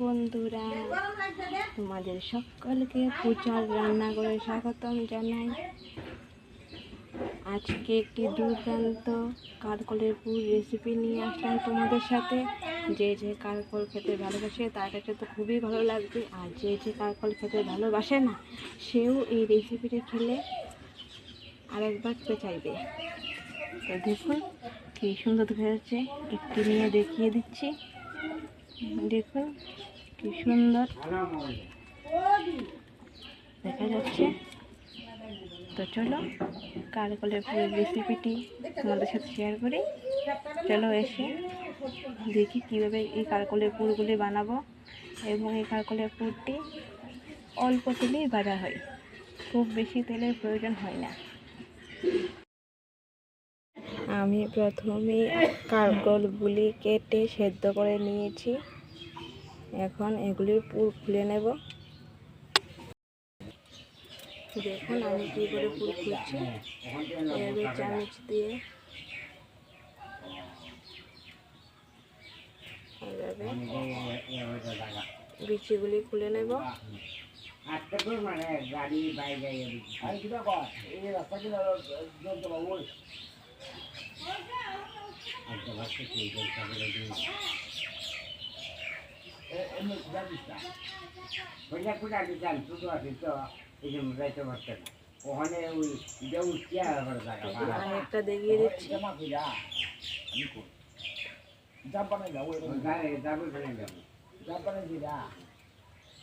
বন্ধুরা, তোমাদের সকলকে পূজার রান্না করে স্বাগতম জানাই। আজকে একটি দুর্দান্ত কারকলের পুর রেসিপি নিয়ে আসলাম তোমাদের সাথে। যে যে কারকল খেতে ভালোবাসে, তার কাছে তো খুবই ভালো লাগবে। আর যে যে কারকল খেতে ভালোবাসে না, সেও এই রেসিপিটা খেলে আরেকবার খেতে চাইবে। তো দেখুন, কী সুন্দর হয়েছে একটি নিয়ে দেখিয়ে দিচ্ছি। দেখুন কি সুন্দর। দেখা যাচ্ছে। তো চলো কারকলের পুরো রেসিপিটি তোমাদের সাথে শেয়ার করি। চলো এসে দেখি কীভাবে এই কারকলের পুরগুলি বানাবো এবং এই কারকলের পুরটি অল্প তেলেই ভাজা হয়। খুব বেশি তেলের প্রয়োজন হয় না। আমি প্রথমে কারকলগুলি কেটে সেদ্ধ করে নিয়েছি। এখন এগুলির পুর খুলে নেব। দেখুন আমি কী করে পুর খুলছি। এভাবে চামচ দিয়ে বিচিগুলি খুলে নেব। মানে গাড়ি রাস্তা কি এমনি না দিতাম শুধু আছে তো এই যে যাইতে পারতেন ওখানে ওই যে উঠিয়া আবার জায়গা আমি একটা দেখিয়ে দিচ্ছি। আমি কই? জাপানে যাব গাড়ি যাব ওখানে যাব জাপানে দিলা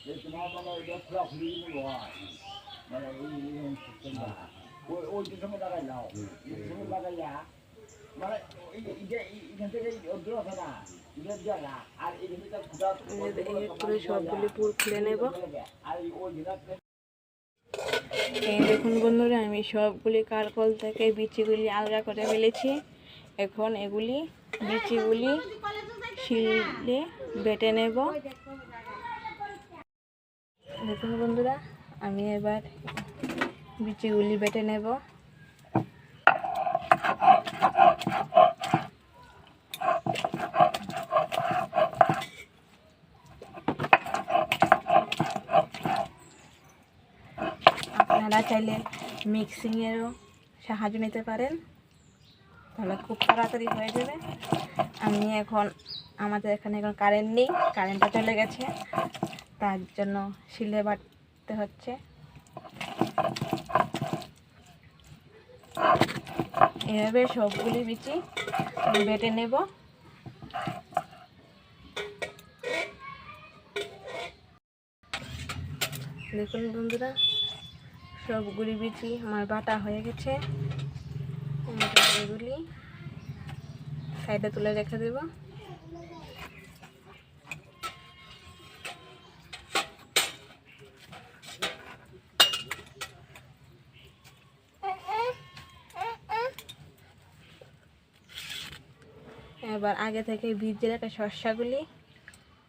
যে তোমার মানে ওই যে ফ্লক লিয়ে নিবো। মানে ওই ওই ওই সময় লাগাই নাও ওই সময় লাগাইয়া করে সবগুলি পুর খুলে নেব। এই দেখুন বন্ধুরা আমি সবগুলি কারকল থেকে বিচিগুলি আলগা করে ফেলেছি। এখন এগুলি বিচিগুলি শিলে বেটে নেব। দেখুন বন্ধুরা আমি এবার বিচিগুলি বেটে নেব। আপনারা চাইলে মিক্সিংয়েরও সাহায্য নিতে পারেন। তাহলে খুব তাড়াতাড়ি হয়ে যাবে। আমি এখন, আমাদের এখানে এখন কারেন্ট নেই কারেন্টটা চলে গেছে। তার জন্য শিলে বাটতে হচ্ছে। এভাবে সবগুলি বিচি বেটে নেব। দেখুন বন্ধুরা সবগুলি বিচি, আমার বাটা হয়ে গেছে। এগুলি সাইডে তুলে রেখে দেব। এবার আগে থেকে ভিজিয়ে রাখা শস্যগুলি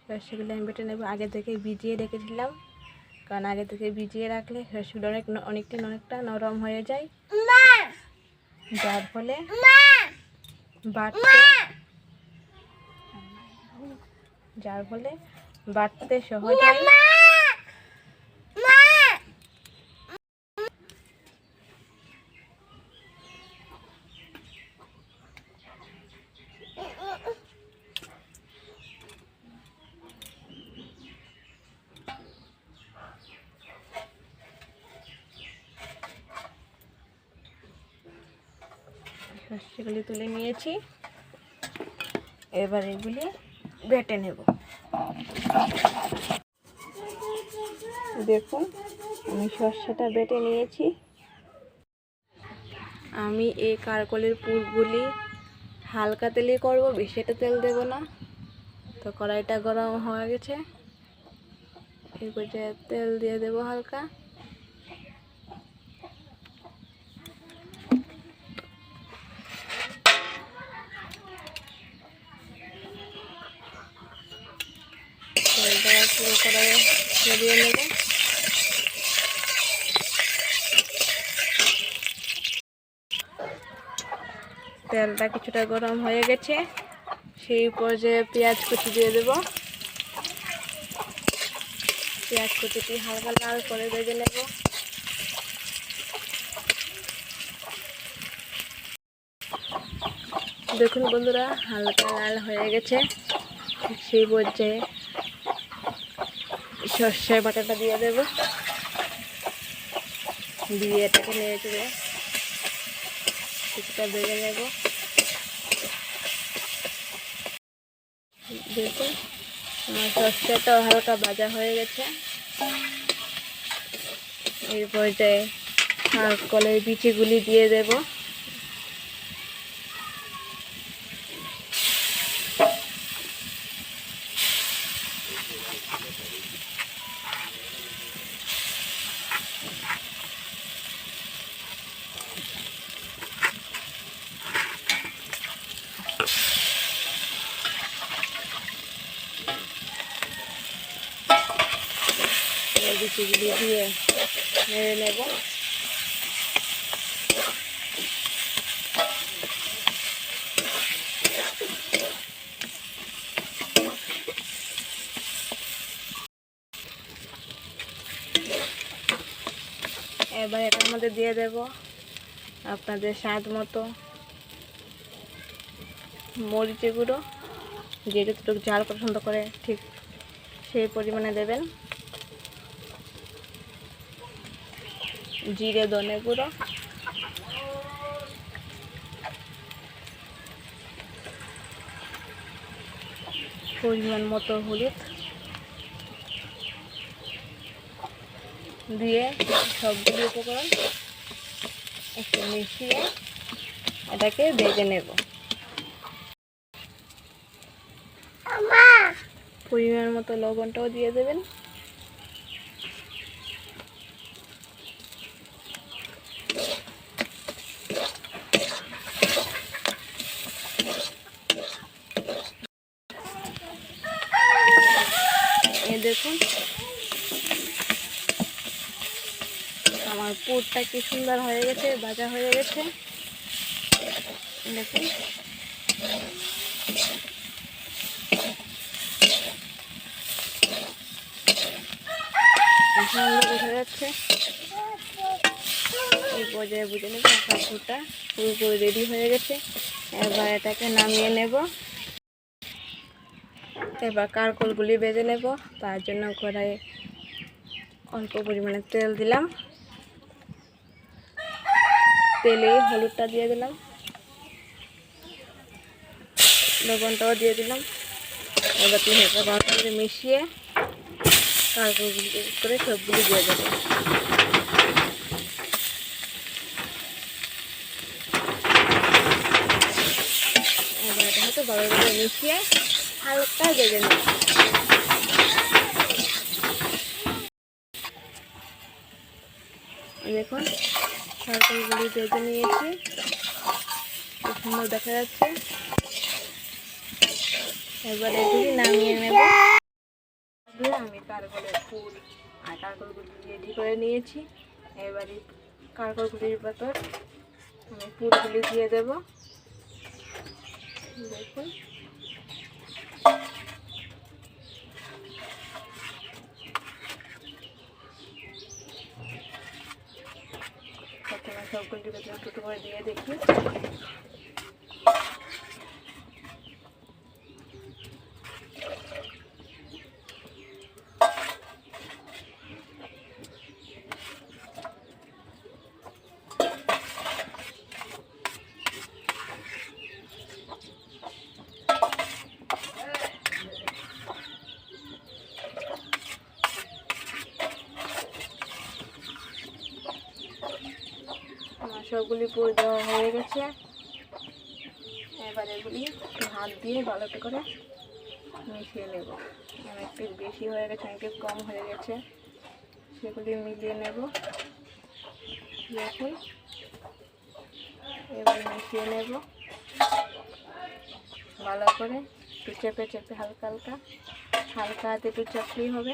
শস্যগুলি আমি বেটে নেব। আগে থেকে ভিজিয়ে রেখেছিলাম কারণ আগে থেকে ভিজিয়ে রাখলে শস্যগুলো অনেক অনেকদিন অনেকটা অনেকটা নরম হয়ে যায়। যার ফলে যার ফলে বাড়তে সহজ হয়। শস্যগুলি তুলে নিয়েছি। এবার এগুলি বেটে নেব। দেখুন, আমি শস্যটা বেটে নিয়েছি। আমি এই কারকলের পুরগুলি হালকা তেলে করব বেশিটা তেল দেব না। তো কড়াইটা গরম হয়ে গেছে। এই পর্যায়ে তেল দিয়ে দেব হালকা। কড়াইয়ে ছড়িয়ে নেব। তেলটা কিছুটা গরম হয়ে গেছে, সেই পর্যায়ে পেঁয়াজ কুচি দিয়ে দেব। পেঁয়াজ কুচিটি হালকা লাল করে ভেজে নেব। দেখুন বন্ধুরা, হালকা লাল হয়ে গেছে, সেই পর্যায়ে সর্ষে বাটাটা দিয়ে দেব। দিয়ে এটাকে নিয়ে চেড়ে কিছুটা ভেজে নেব। সর্ষেটাও হালকা ভাজা হয়ে গেছে। এই পর্যায়ে কলের বিচিগুলি দিয়ে দেব। বিচিগুলি দিয়ে নেড়ে নেব। এবার এটার মধ্যে দিয়ে দেব আপনাদের স্বাদ মতো মরিচে গুঁড়ো। যে যতটুকু ঝাল পছন্দ করে ঠিক সেই পরিমাণে দেবেন। জিরে ধনে গুঁড়ো। পরিমাণ মতো হলুদ। দিয়ে সবগুলি উপকরণ একটু মিশিয়ে এটাকে ভেজে নেব। পরিমাণ মতো লবণটাও দিয়ে দেবেন। দেখুন। আমার পুরটা কি সুন্দর হয়ে গেছে, ভাজা হয়ে গেছে। দেখুন। বোঝা যাচ্ছে পর্যায়ে বুঝে পুরটা। পুরোপুরি রেডি হয়ে গেছে। এবার এটাকে নামিয়ে নেব। এবার কারকলগুলি বেজে নেব, তার জন্য কড়াইয়ে অল্প পরিমাণে তেল দিলাম। তেলে হলুদটা দিয়ে দিলাম। লবণটাও দিয়ে দিলাম। এবার তুমি এটা ভালো করে মিশিয়ে কারকলগুলি করে সবগুলি দিয়ে দেবো। এবার হয়তো ভালো করে মিশিয়ে হালকা ভেজে নেব। দেখুন তরকারিগুলি ভেজে নিয়েছি। খুব সুন্দর দেখা যাচ্ছে। এবার এগুলি নামিয়ে নেব। আমি কারকলের ফুল আর কারকলগুলি রেডি করে নিয়েছি। এবারে কারকলগুলির ভেতর আমি ফুলগুলি দিয়ে দেব। দেখুন। প্রথমে সবগুলির ভেতরে করে দিয়ে দেখি আমার সবগুলি পুরো দেওয়া হয়ে গেছে। এবার এগুলি হাত দিয়ে ভালো করে মিশিয়ে নেব। অনেকটা বেশি হয়ে গেছে অনেকটা কম হয়ে গেছে। সেগুলি মিলিয়ে নেব। দেখুন। এবার মিশিয়ে নেব। ভালো করে একটু চেপে চেপে হালকা হালকা। হালকা হাতে একটু চাপলেই হবে।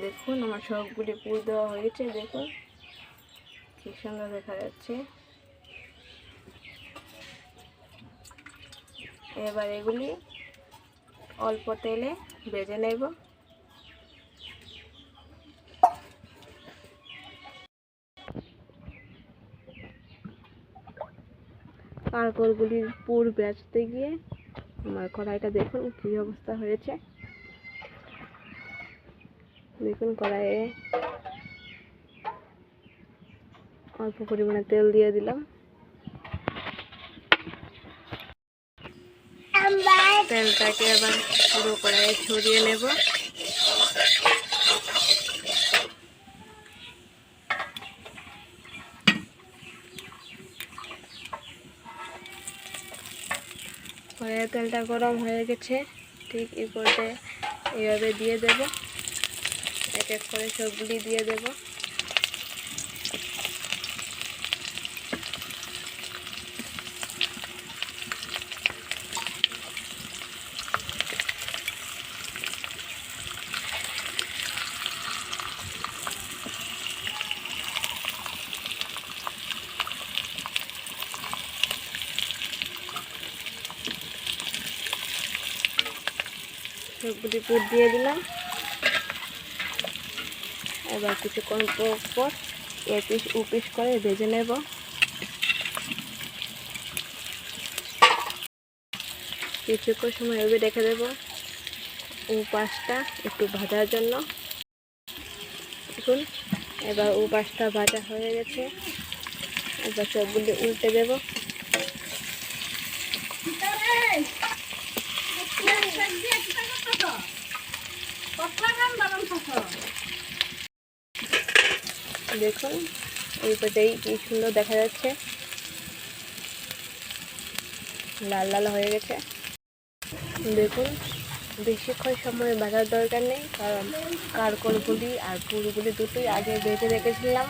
দেখুন, আমার সবগুলি পুর দেওয়া হয়েছে, দেখুন। কি সুন্দর দেখা যাচ্ছে। এবার এগুলি অল্প তেলে ভেজে নেব। কারকলগুলির পুর বেচতে গিয়ে আমার কড়াইটা দেখুন কী অবস্থা হয়েছে। দেখুন কড়াইয়ে অল্প পরিমাণে তেল দিয়ে দিলাম। তেলটাকে আবার পুরো কড়াইয়ে ছড়িয়ে নেব। কড়াইয়ের তেলটা গরম হয়ে গেছে, ঠিক এই পর্যায়ে এইভাবে দিয়ে দেব। এক এক করে সবগুলি দিয়ে দেব। সবগুলি পুর দিয়ে দিলাম। এবার কিছুক্ষণ পর এপিস উপিস করে ভেজে নেব। কিছুক্ষণ সময় এভাবে রেখে দেব উপাসটা একটু ভাজার জন্য। দেখুন, এবার উপাসটা ভাজা হয়ে গেছে। এবার সবগুলি উল্টে দেব। দেখুন, এই পর্যায়ে কি সুন্দর দেখা যাচ্ছে। লাল লাল হয়ে গেছে। দেখুন, বেশিক্ষণ সময় বাজার দরকার নেই, কারণ কারকলগুলি আর পুরগুলি দুটোই আগে বেঁচে রেখেছিলাম।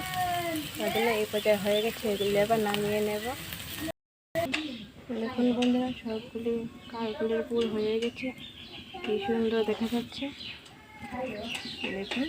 তার জন্য এই পর্যায়ে হয়ে গেছে, এগুলি আবার নামিয়ে নেব। দেখুন বন্ধুরা, সবগুলি কারগুলির পুর হয়ে গেছে। কি সুন্দর দেখা যাচ্ছে। দেখুন।